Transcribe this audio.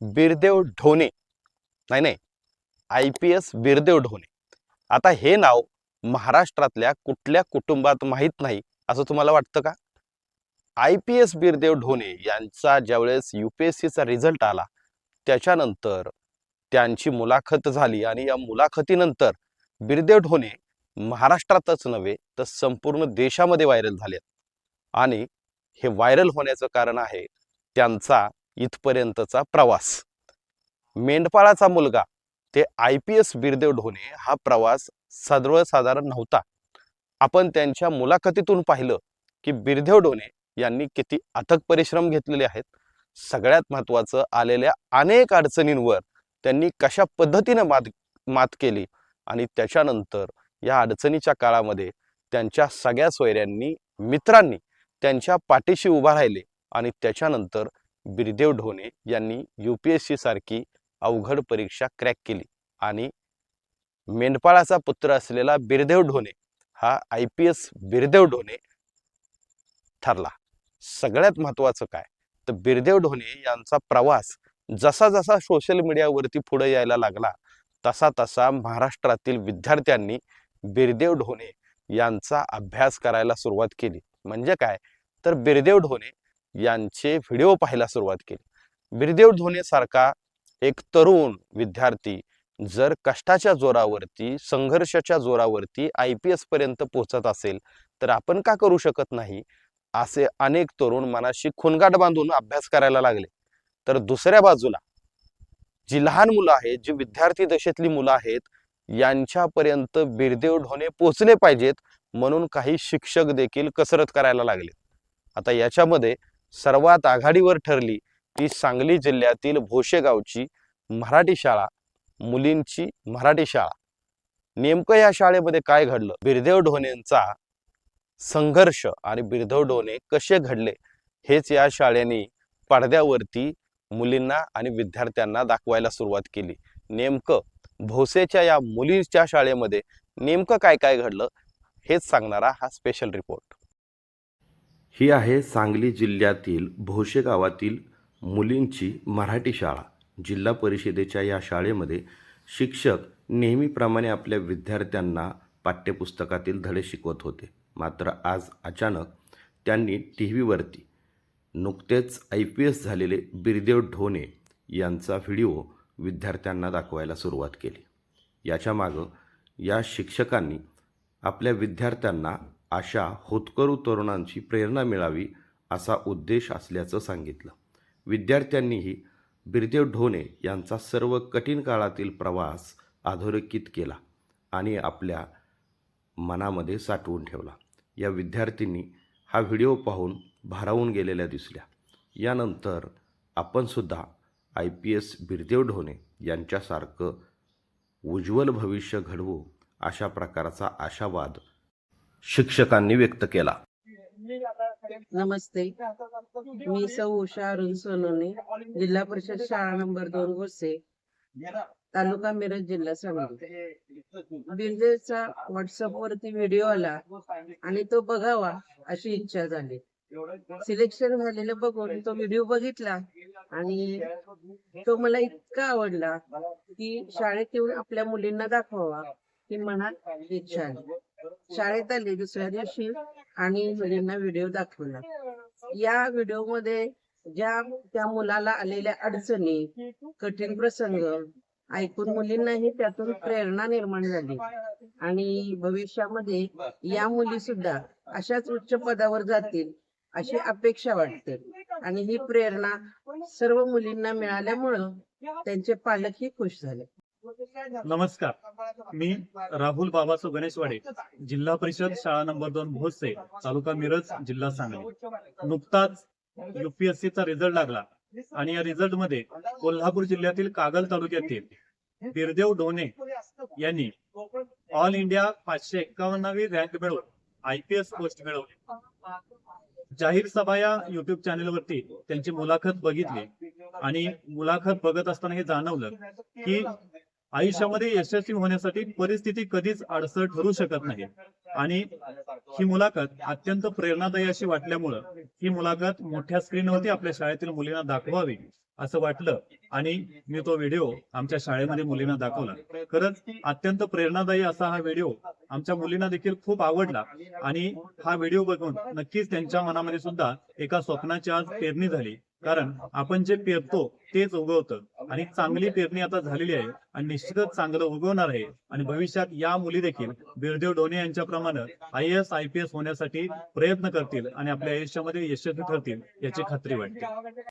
बिरदेव ढोणे. नाही नाही. I P S Birdev Dhone. आता हे नाव महाराष्ट्रातल्या कुठल्या कुटुंबात माहीत नाही असं तुम्हाला वाटतं का? I P S Birdev Dhone यांचा ज्यावेळेस यू पी एस सीचा रिझल्ट आला त्याच्यानंतर त्यांची मुलाखत झाली आणि या मुलाखतीनंतर बिरदेव ढोणे महाराष्ट्रातच नव्हे तर संपूर्ण देशामध्ये व्हायरल झालेत. आणि हे व्हायरल होण्याचं कारण आहे त्यांचा इथपर्यंतचा प्रवास. मेंढपाळाचा मुलगा ते I P S Birdev Dhone हा प्रवास सर्वसाधारण नव्हता. आपण त्यांच्या मुलाखतीतून पाहिलं की बिरदेव ढोणे यांनी किती अथक परिश्रम घेतलेले आहेत. सगळ्यात महत्त्वाचं आलेल्या अनेक अडचणींवर त्यांनी कशा पद्धतीनं मात मात केली आणि त्याच्यानंतर या अडचणीच्या काळामध्ये त्यांच्या सगळ्या सोयऱ्यांनी मित्रांनी त्यांच्या पाठीशी उभा राहिले आणि त्याच्यानंतर बिरदेव ढोणे यांनी यू पी एस सी सारखी अवघड परीक्षा क्रॅक केली आणि मेंढपाळाचा पुत्र असलेला बिरदेव ढोणे हा I P S Birdev Dhone ठरला. सगळ्यात महत्त्वाचं काय? तर बिरदेव ढोणे यांचा प्रवास जसा जसा सोशल मीडियावरती पुढे यायला लागला तसा तसा महाराष्ट्रातील विद्यार्थ्यांनी बिरदेव ढोणे यांचा अभ्यास करायला सुरुवात केली. म्हणजे काय? तर बिरदेव ढोणे यांचे व्हिडिओ पाहायला सुरुवात केली. बिरदेव ढोणे सारखा एक तरुण विद्यार्थी जर कष्टाच्या जोरावरती संघर्षाच्या जोरावरती आय पी एस पर्यंत पोहोचत असेल तर आपण का करू शकत नाही? असे अनेक तरुण मनाशी खुणगाट बांधून अभ्यास करायला लागले. तर दुसऱ्या बाजूला जी लहान मुलं आहेत जी विद्यार्थी दशेतली मुलं आहेत यांच्यापर्यंत बिरदेव ढोणे पोचले पाहिजेत म्हणून काही शिक्षक देखील कसरत करायला लागले आता याच्यामध्ये सर्वात आघाडीवर ठरली ती सांगली जिल्ह्यातील भोशेगावची मराठी शाळा मुलींची मराठी शाळा. नेमकं या शाळेमध्ये काय घडलं? बिरदेव ढोणेंचा संघर्ष आणि बिरदेव ढोणे कसे घडले? हेच या शाळेने पडद्यावरती मुलींना आणि विद्यार्थ्यांना दाखवायला सुरुवात केली. नेमकं भोसेच्या या मुलींच्या शाळेमध्ये नेमकं काय काय घडलं? हेच सांगणारा हा स्पेशल रिपोर्ट ही आहे सांगली जिल्ह्यातील भोसे गावातील मुलींची मराठी शाळा. जिल्हा परिषदेच्या या शाळेमध्ये शिक्षक नेहमीप्रमाणे आपल्या विद्यार्थ्यांना पाठ्यपुस्तकातील धडे शिकवत होते. मात्र आज अचानक त्यांनी टी व्हीवरती नुकतेच आय पी एस झालेले बिरदेव ढोणे यांचा व्हिडिओ विद्यार्थ्यांना दाखवायला सुरुवात केली. याच्यामागं या शिक्षकांनी आपल्या विद्यार्थ्यांना अशा होतकरू तरुणांची प्रेरणा मिळावी असा उद्देश असल्याचं सांगितलं. विद्यार्थ्यांनीही बिरदेव ढोणे यांचा सर्व कठीण काळातील प्रवास अधोरेखित केला आणि आपल्या मनामध्ये साठवून ठेवला. या विद्यार्थ्यांनी हा व्हिडिओ पाहून भारावून गेलेल्या दिसल्या. यानंतर आपणसुद्धा I P S Birdev Dhone यांच्यासारखं उज्ज्वल भविष्य घडवू अशा प्रकारचा आशावाद शिक्षकांनी व्यक्त केला. नमस्ते. मी सौ उषा अरुण सोनवणे जिल्हा परिषद शाळा नंबर दोन गोसे तालुका मिरज जिल्हा सांगली. बिरजेचा व्हॉट्सअप वरती व्हिडिओ आला आणि तो बघावा अशी इच्छा झाली. सिलेक्शन झालेलं बघून तो व्हिडिओ बघितला आणि तो मला इतका आवडला की शाळेत येऊन आपल्या मुलींना दाखवावा ही मनात इच्छा आली. शाळेत आली दुसऱ्या दिवशी आणि मुलींना व्हिडिओ दाखवला. या व्हिडिओमध्ये ज्या त्या मुलाला आलेल्या अडचणी कठीण प्रसंग ऐकून मुलींनाही त्यातून प्रेरणा निर्माण झाली. आणि भविष्यामध्ये या मुली सुद्धा अशाच उच्च पदावर जातील अशी अपेक्षा वाटते. आणि ही प्रेरणा सर्व मुलींना मिळाल्यामुळं त्यांचे पालकही खुश झाले. नमस्कार. मी राहुल बाबासो गणेशवाडे जिल्हा परिषद शाळा नंबर दोन भोसे तालुका मिरज जिल्हा सांगली. नुकताच युपीएससीचा रिझल्ट लागला आणि या रिझल्टमध्ये कोल्हापूर जिल्ह्यातील कागल तालुक्यातील बिरदेव डोने यांनी ऑल इंडिया पाचशे एक्कावन्नावी रँक मिळवून आयपीएस पोस्ट मिळवली. जाहीर सभा या युट्यूब चॅनेल वरती त्यांची मुलाखत बघितली आणि मुलाखत बघत असताना हे जाणवलं की आयुष्यामध्ये यशस्वी होण्यासाठी परिस्थिती कधीच अडसर ठरू शकत नाही. आणि ही मुलाखत अत्यंत प्रेरणादायी अशी वाटल्यामुळं ही मुलाखत मोठ्या स्क्रीनवरती आपल्या शाळेतील मुलींना दाखवावी असं वाटलं आणि मी तो व्हिडिओ आमच्या शाळेमध्ये मुलींना दाखवला. खरंच अत्यंत प्रेरणादायी असा हा व्हिडिओ आमच्या मुलींना देखील खूप आवडला आणि हा व्हिडिओ बघून नक्कीच त्यांच्या मनामध्ये सुद्धा एका स्वप्नाची आज पेरणी झाली. कारण आपण जे पेरतो तेच उगवतं. आणि चांगली पेरणी आता झालेली आहे आणि निश्चितच चांगलं उगवणार आहे. आणि भविष्यात या मुली देखील Birdev Dhone यांच्याप्रमाणे I S I P S होण्यासाठी प्रयत्न करतील आणि आपल्या आयुष्यामध्ये यशस्वी ठरतील याची खात्री वाटते.